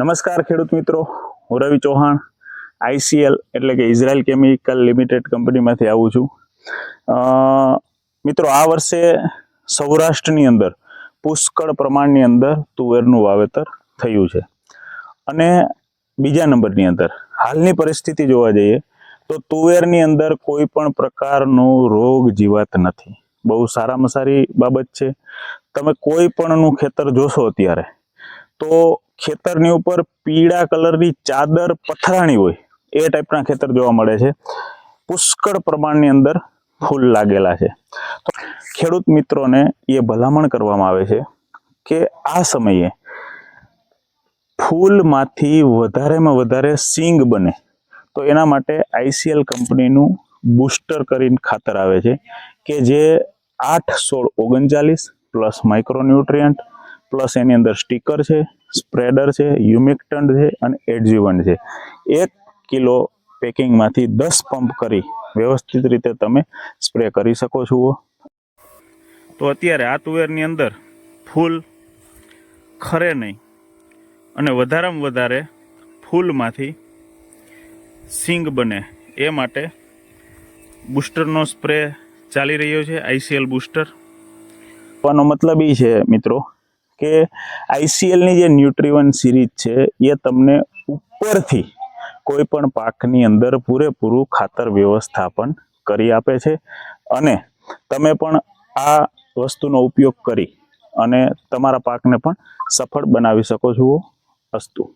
નમસ્કાર ખેડૂત મિત્રો, હું રવિ ચૌહાણ, આઈસીએલ એટલે કે ઇઝરાયલ કેમિકલ લિમિટેડ કંપનીમાંથી આવું છું. મિત્રો, આ વર્ષે સૌરાષ્ટ્રની અંદર, પુષ્કળ પ્રમાણની અંદર તુવેરનું વાવેતર થયું છે. અને બીજા નંબરની અંદર, હાલની પરિસ્થિતિ જોવા જઈએ, તો તુવેરની અંદર કોઈ પણ પ્રકારનો રોગ જીવાત નથી. બહુ સારામાં સારી બાબત છે. તમે કોઈ પણનું ખેતર જોશો અત્યારે તો ખેતરની ઉપર પીળા કલરની ચાદર પથરાણી હોય, એ ટાઈપના ખેતર જોવા મળે છે. પુષ્કળ પ્રમાણની અંદર ફૂલ લાગેલા છે. તો ખેડૂત મિત્રોને એ ભલામણ કરવામાં આવે છે કે આ સમયે ફૂલમાંથી વધારેમાં વધારે સિંગ બને, તો એના માટે આઈસીએલ કંપનીનું બુસ્ટર કરીને ખાતર આવે છે કે જે આઠ સોળ ઓગણચાલીસ પ્લસ માઇક્રોન્યુટ્રિયન્ટ પ્લસ એની અંદર સ્ટીકર છે, સ્પ્રેડર છે, યુમિક્ટન્ટ છે અને એડઝ્યુવન્ટ છે. એક કિલો પેકિંગમાંથી દસ પંપ કરી વ્યવસ્થિત રીતે તમે સ્પ્રે કરી શકો છો. તો અત્યારે આ તુવેરની અંદર ફૂલ ખરે નહીં અને વધારેમાં વધારે ફૂલમાંથી સિંગ બને એ માટે બુસ્ટરનો સ્પ્રે ચાલી રહ્યો છે, આઈસીએલ બૂસ્ટર. નો મતલબ એ છે મિત્રો કે આઈસીએલની જે ન્યુટ્રીવન સિરીઝ છે, એ તમને ઉપરથી કોઈ પણ પાકની અંદર પૂરેપૂરું ખાતર વ્યવસ્થાપન કરી આપે છે. અને તમે પણ આ વસ્તુનો ઉપયોગ કરી અને તમારા પાકને પણ સફળ બનાવી શકો છો, અસ્તુ.